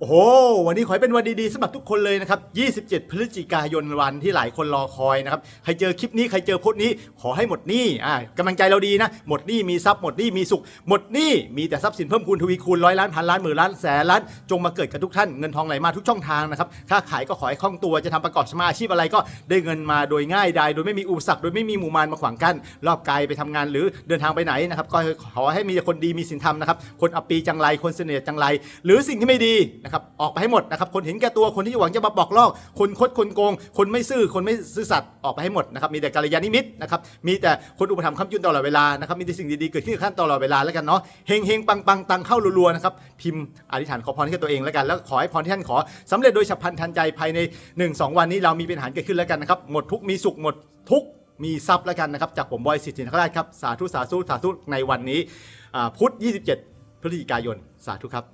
โอ้โห วันนี้ขอให้เป็นวันดีๆสำหรับทุกคนเลยนะครับ 27 พฤศจิกายนวันที่หลายคนรอคอยนะครับ ใครเจอคลิปนี้ ใครเจอโพสต์นี้ ขอให้หมดหนี้ อ่ากำลังใจเราดีนะ หมดหนี้มีทรัพย์ หมดหนี้มีสุข หมดหนี้มีแต่ทรัพย์สินเพิ่มคูณทวีคูณร้อยล้านพันล้านหมื่นล้านแสนล้าน จงมาเกิดกับทุกท่าน เงินทองไหลมาทุกช่องทางนะครับค้าขายก็ขอให้คล่องตัว จะทำประกอบสมาอาชีพอะไรก็ได้เงินมาโดยง่ายดาย โดยไม่มีอุปสรรค โดยไม่มีหมู่มารมาขวางกั้น รอบกายไปทำงานหรือเดินทางไปไหนนะครับ ก็ขอให้มีแต่คนดีมีศีลธรรมนะครับ คนอปีจังไร คนเสน่ห์จังไร หรือสิ่งที่ไม่ดีนะครับออกไปให้หมดนะครับคนเห็นแก่ตัวคนที่หวังจะมาบอกลอก คนคดคนโกง คนไม่ซื่อคนไม่ซื่อสัตย์ออกไปให้หมดนะครับมีแต่กัลยาณมิตรนะครับมีแต่คนอุปถัมภ์คำจุนตลอดเวลานะครับมีแต่สิ่งดีๆเกิดขึ้นกับท่านตลอดเวลาแล้วกันเนาะเฮงเฮงปังปังตังเข้ารัวๆนะครับพิมพ์อธิษฐานขอพรให้กับตัวเองแล้วกัน แล้วขอให้พรที่ท่านขอสำเร็จโดยฉับพลันทันใจภายใน 1-2 วันนี้เรามีเป็นอาหารเกิดขึ้นแล้วกันนะครับหมดทุกมีสุขหมดทุกมีทรัพย์แล้วกันนะครับจากผมบอยสิทธินคราชครับสาธุสาธุสาธุในวันนี้พุธ 27 พฤศจิกายนสาธุครับ